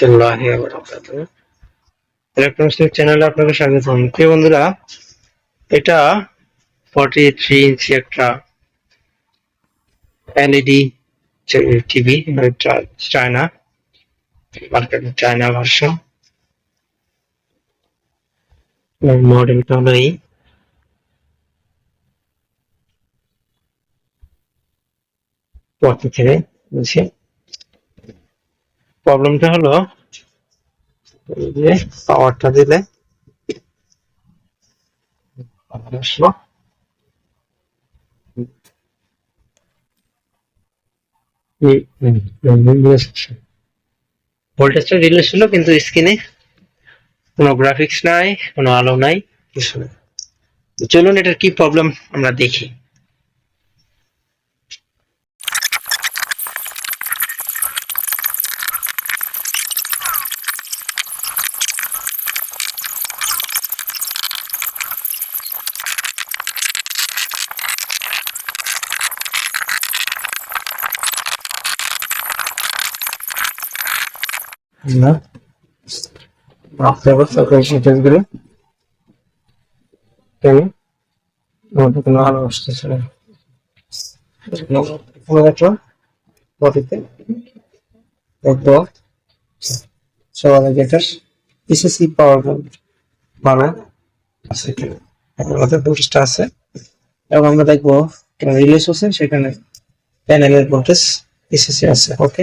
রহমতুল্লাহি ওয়া বারাকাতুহু চ্যানেলে আপনাকে স্বাগতম প্রিয় বন্ধুরা, এটা 43 ইঞ্চি একটা LED TV China China version মডেলটা হলো এই। পথ থেকে বুঝছি প্রবলেমটা হলো যে পাওয়ারটা দিলে। আসলো। ভোল্টেজটা রিলিজ হলো কিন্তু স্ক্রিনে কোনো গ্রাফিক্স নাই কোনো আলো নাই। কিছু নেই। চলুন এটার কি প্রবলেম আমরা দেখি। না? মাপতে হবে সকল ডিটেলসগুলো কেন? আমাদের কোনো আলো আসতেছে না এখানে দেখো সবার আগে এটার এসএসসি পাওয়ার মানে? আছে আমাদের ভোল্টেজটা আছে। এবং আমরা দেখব রিলিজ হচ্ছে সেখানে প্যানেলের ভোল্টেজ এসএসসি আছে ওকে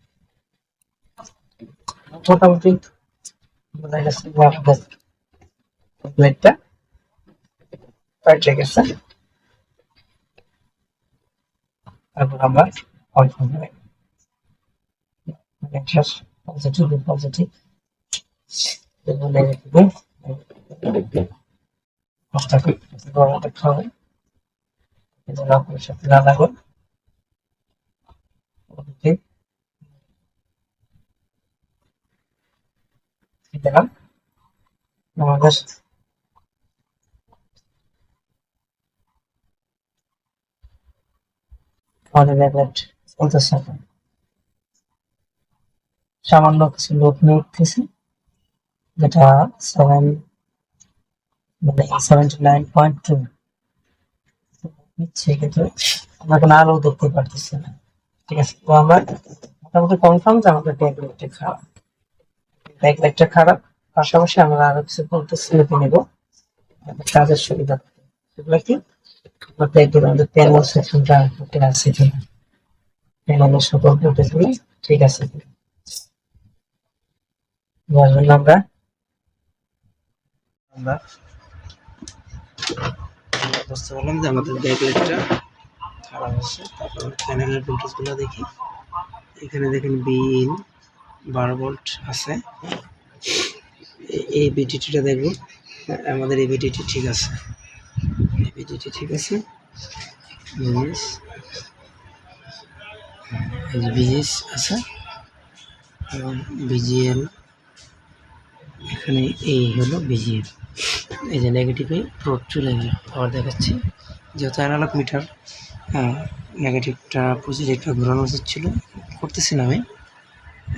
মোটামুটি বোঝা গেছে ব্যাক লাইটটা পাল্টে গেছে। তারপর আমরা অন করব পজিটিভ পজিটিভ এবং নেগেটিভ আপনাকে গরম দেখতে হবে। এটা আপনার সাথে না লাগো ওকে দিলাম। আমাদের সামান্য কিছু লোড নিয়ে উঠতেছে, যেটা সেভেন মানে পয়েন্ট টু নিচ্ছে, কিন্তু আমরা আলো দেখতে পারতেছি না। ঠিক আছে, তো আমরা মোটামুটি কনফার্ম যে আমাদের ব্যাকলাইটটা খারাপ। ব্যাকলাইটটা খারাপ, পাশাপাশি আমরা আরও কিছু বলতে নেব। কাজের সুবিধা কি? আমাদের প্যানেল সেকশনটা ওকে আছে কিনা প্যানেলের সকল ভোল্টেজগুলো ঠিক আছে। আমরা। আমরা বুঝতে পারলাম যে আমাদের ব্যাকলাইটটা খারাপ আছে। তারপর প্যানেলের ভোল্টেজগুলো দেখি। এখানে দেখেন বিন বারো ভোল্ট আছে। এই বিটিটিটা দেখব। আমাদের এই বিটিটি ঠিক আছে। এই বিটিটি ঠিক আছে। বিজিএস বিজিএস আছে। এবং বিজিএল এখানে এই হলো বিজিএল এই যে নেগেটিভে প্রোট চলে গেল। আবার দেখাচ্ছি। যেহেতু অ্যানালগ মিটার নেগেটিভটা পজিটিভটা ঘোরানো উচিত ছিল। করতেছি না আমি।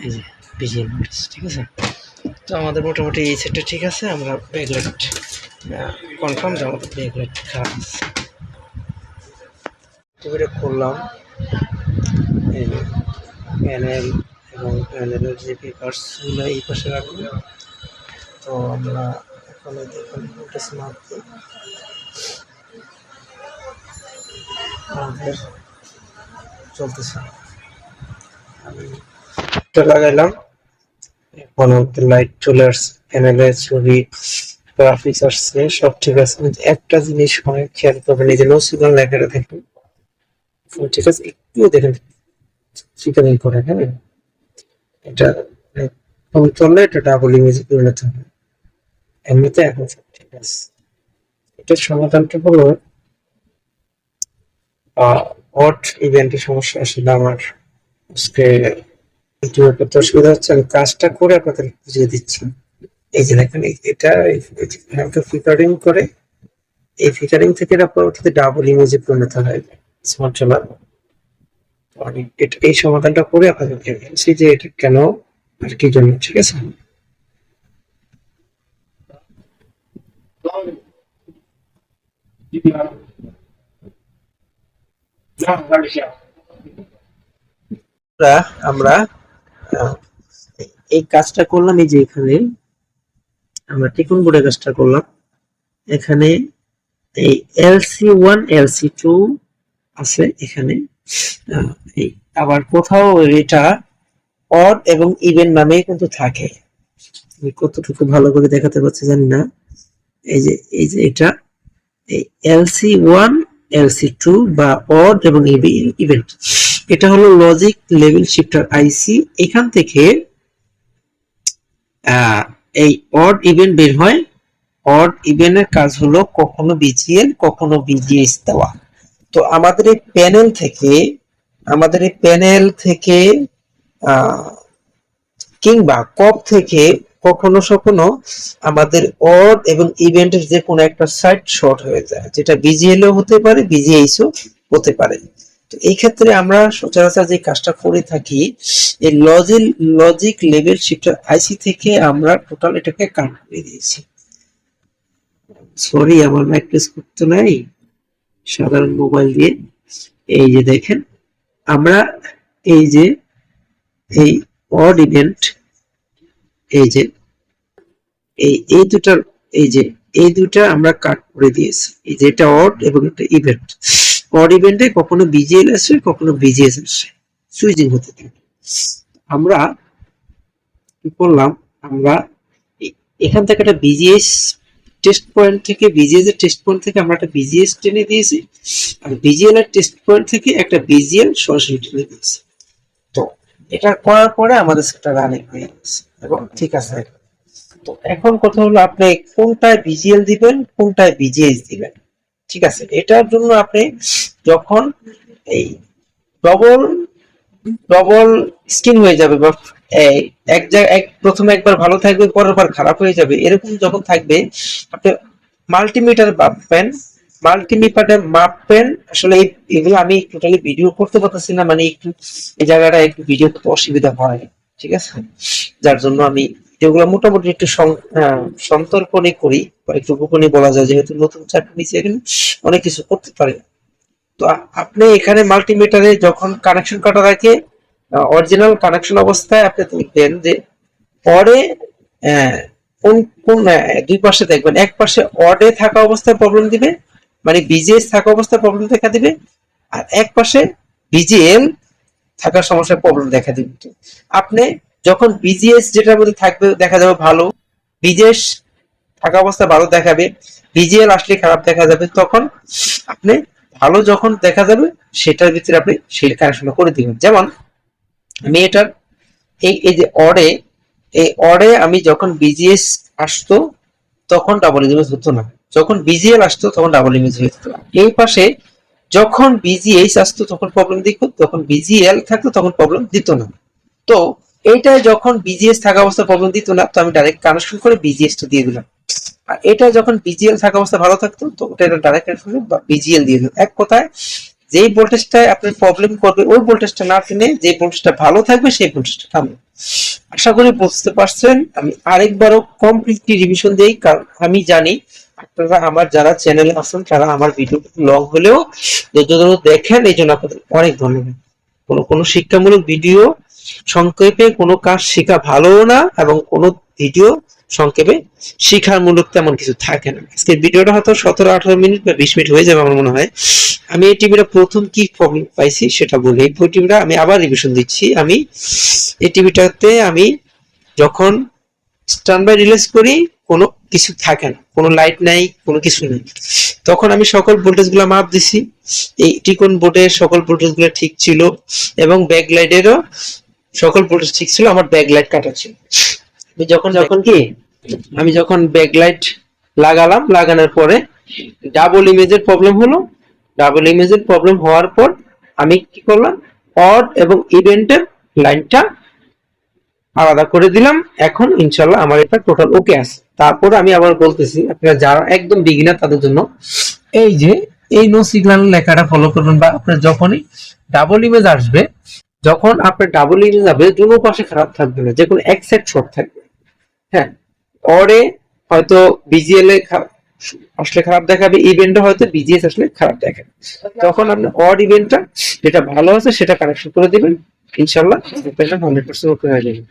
এই যে ঠিক আছে? তো আমাদের মোটামুটি এই সেটটা ঠিক আছে, আমরা ব্যাকলাইট কনফার্ম যে আমাদের ব্যাকলাইট খারাপ আছে। টিভিটা খুললাম। এই প্যানেল এবং প্যানেলের যে পেপারসগুলো এই পাশে রাখব তো আমরা এখানে দেখুন ভোল্টেজ মাপতে আমাদের চলতেছে। আমি এটা লাগাইলাম। এখন আমাদের লাইট চলে আসছে প্যানেলে ছবি গ্রাফিক্স আসছে, সব ঠিক আছে। একটা জিনিস অনেক খেয়াল করবেন, এই যে নো সিগন্যাল লেখাটা দেখুন ঠিক আছে একটু দেখেন, চিকেনিং করে হ্যাঁ। এটা কম চললে এটা ডাবল ইমেজে পরিণত হবে এমনিতে এখন সব ঠিক আছে। এটার সমাধানটা হলো অট ইভেন্টের সমস্যা আসলে আমার আজকে ইউটিউবে করতে অসুবিধা হচ্ছে? আমি কাজটা করে আপনাদের বুঝিয়ে দিচ্ছি। এই যে দেখেন এটা ফিকারিং করে এই ফিকারিং থেকে পরবর্তীতে ডাবল ইমেজে পরিণত হয়। স্মার্ট চলার এই সমাধানটা করে আপনাদেরকে বলছি যে এটা কেন আর কি জন্য, ঠিক আছে? আমরা এই কাজটা করলাম, এই যে এখানে আমরা টিকুন বোর্ডের কাজটা করলাম। এখানে এই এলসি ওয়ান এলসি টু আছে এখানে। আবার কোথাও এটা অড এবং ইভেন নামে কিন্তু থাকে। কতটুকু ভালো করে দেখাতে পারছি জানি না। এই যে এই যে এটা, এই এলসি ওয়ান এলসি টু বা অড এবং ইভেন্ট। এটা হলো লজিক লেভেল শিফটার আইসি এখান থেকে এই অড ইভেন্ট বের হয়। অড ইভেন্টের কাজ হলো কখনো বিজিএল কখনো বিজিএস দেওয়া। তো আমাদের এই প্যানেল থেকে, আমাদের এই প্যানেল থেকে কিংবা কপ থেকে কখনো কখনো আমাদের অড এবং ইভেন্টের যে কোনো একটা সাইড শর্ট হয়ে যায়, যেটা বিজিএলও হতে পারে বিজিএইসও হতে পারে। তো এই ক্ষেত্রে আমরা সচরাচর যে কাজটা করে থাকি, এই logic logic level shifter IC থেকে আমরা টোটাল এটাকে কাট করে দিয়েছি। সরি আমার ম্যাক করতে নাই। সাধারণ মোবাইল দিয়ে। এই যে দেখেন, আমরা এই যে, এই অড ইভেন্ট এই যে, এই এই দুটার, এই যে, এই দুটা আমরা কাট করে দিয়েছি। এই যে এটা অড এবং এটা ইভেন্ট অড ইভেন্টে কখনো বিজিএল আসে কখনো বিজিএস আসে সুইচিং হতে থাকে। আমরা কি করলাম? আমরা এখান থেকে একটা বিজিএস টেস্ট পয়েন্ট থেকে, বিজিএস এর টেস্ট পয়েন্ট থেকে আমরা একটা বিজিএস টেনে দিয়েছি। আর বিজিএল এর টেস্ট পয়েন্ট থেকে একটা বিজিএল সরাসরি টেনে দিয়েছি। তো এটা করার পরে আমাদের সেটা রানিং হয়ে গেছে। এবং ঠিক আছে। তো এখন কথা হলো আপনি কোনটায় বিজিএল দিবেন, কোনটায় বিজিএস দিবেন? ঠিক আছে, এটার জন্য আপনি যখন এই ডবল ডবল স্কিন হয়ে যাবে বা এক এক, প্রথমে একবার ভালো থাকবে, পরের বার খারাপ হয়ে যাবে, এরকম যখন থাকবে, আপনি মাল্টিমিটার মাপবেন মাল্টিমিটারে মাপবেন, আসলে এগুলো আমি টোটালি ভিডিও করতে পারতেছি না মানে একটু এই জায়গাটা একটু ভিডিও করতে অসুবিধা হয়, ঠিক আছে? যার জন্য আমি যেগুলো মোটামুটি একটু সং- সন্তর্পণে করি বা একটু গোপনে বলা যায়, যেহেতু নতুন চাকরি নিচে এখানে অনেক কিছু করতে পারি তো আপনি এখানে মাল্টিমিটারে যখন কানেকশন কাটা থাকে অরিজিনাল কানেকশন অবস্থায় আপনি দেখবেন যে পরে কোন কোন দুই পাশে দেখবেন, এক পাশে অডে থাকা অবস্থায় প্রবলেম দিবে মানে বিজিএস থাকা অবস্থায় প্রবলেম দেখা দিবে, আর এক পাশে বিজিএল থাকার সমস্যায় প্রবলেম দেখা দিবে। আপনি যখন বিজিএস যেটার মধ্যে থাকবে, দেখা যাবে ভালো। বিজিএস থাকা অবস্থায় ভালো দেখাবে। বিজিএল আসলে খারাপ দেখা যাবে। তখন আপনি ভালো যখন দেখা যাবে, সেটার ভিতরে আপনি সেই কানেকশনটা করে দিবেন। যেমন আমি এটার এই এই যে অডে এই অডে আমি যখন বিজিএস আসতো, তখন ডাবল ইমেজ হতো না। যখন বিজিএল আসতো, তখন ডাবল ইমেজ হতো এই পাশে যখন বিজিএস আসতো, তখন প্রবলেম দিত তখন বিজিএল থাকতো, তখন প্রবলেম দিত না। তো এইটা যখন বিজিএস থাকা অবস্থা প্রবলেম দিত না, তো আমি ডাইরেক্ট কানেকশন করে বিজিএস টা দিয়ে দিলাম। আর এটা যখন বিজিএল থাকা অবস্থা ভালো থাকতো, তো ওটা এটা ডাইরেক্ট কানেকশন বিজিএল দিয়ে দিলাম। এক কথায়, যেই ভোল্টেজটায় আপনার প্রবলেম করবে ওই ভোল্টেজটা না টেনে যে ভোল্টেজটা ভালো থাকবে, সেই ভোল্টেজটা টানবে আশা করি বুঝতে পারছেন, আমি আরেকবারও কমপ্লিটলি রিভিশন দেই, কারণ আমি জানি আপনারা আমার যারা চ্যানেলে আছেন, তারা আমার ভিডিও লং হলেও যতদূর দেখেন, এই জন্য আপনাদের অনেক ধন্যবাদ। কোনো কোনো শিক্ষামূলক ভিডিও সংক্ষেপে কোনো কাজ শেখা ভালোও না এবং কোনো ভিডিও সংক্ষেপে শিখার মূলক তেমন কিছু থাকে না। আজকের ভিডিওটা হয়তো সতেরো, আঠারো মিনিট বা বিশ মিনিট হয়ে যাবে আমার মনে হয়। আমি এই টিভিটা প্রথম কি প্রবলেম পাইছি সেটা বলি। এই টিভিটা আমি আবার রিভিশন দিচ্ছি। আমি এই টিভিটাতে আমি যখন স্ট্যান্ড বাই রিলিজ করি, কোনো কিছু থাকে না। কোনো লাইট নাই, কোনো কিছু নেই। তখন আমি সকল ভোল্টেজগুলো মাপ দিছি। এই টিকন বোর্ডের সকল ভোল্টেজগুলো ঠিক ছিল এবং ব্যাক লাইটেরও সকল ভোল্টেজ ঠিক ছিল আমার ব্যাক লাইট কাটা ছিল। আমি যখন যখন কি? আমি যখন ব্যাকলাইট লাগালাম লাগানোর পরে ডাবল ইমেজের প্রবলেম হলো। ডাবল ইমেজের প্রবলেম হওয়ার পর আমি কি করলাম? অড এবং ইভেন্টের লাইনটা আলাদা করে দিলাম। এখন ইনশাল্লাহ আমার এটা টোটাল ওকে আছে। তারপর আমি আবার বলতেছি আপনারা যারা একদম বিগিনার তাদের জন্য এই যে এই নো সিগন্যাল লেখাটা ফলো করবেন বা আপনার যখনই ডাবল ইমেজ আসবে যখন আপনার ডাবল ইমেজ যাবে, দুটো পাশে খারাপ থাকবে না, যে কোনো এক সেট শর্ট থাকবে। হ্যাঁ অরে হয়তো বিজিএল এ আসলে খারাপ দেখাবে ইভেন্টে হয়তো বিজিএস আসলে খারাপ দেখাবে। তখন আপনি অড ইভেন্টটা যেটা ভালো আছে, সেটা কানেকশন করে দিবেন। ইনশাল্লাহ হান্ড্রেড পার্সেন্ট ওকে হয়ে যাবে।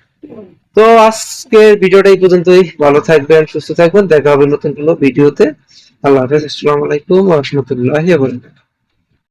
তো আজকের ভিডিওটা এই পর্যন্তই। ভালো থাকবেন, সুস্থ থাকবেন। দেখা হবে নতুন কোনো ভিডিওতে। আল্লাহ হাফেজ, আসসালামু আলাইকুম ওয়া রাহমাতুল্লাহি ওয়া বারাকাতুহু।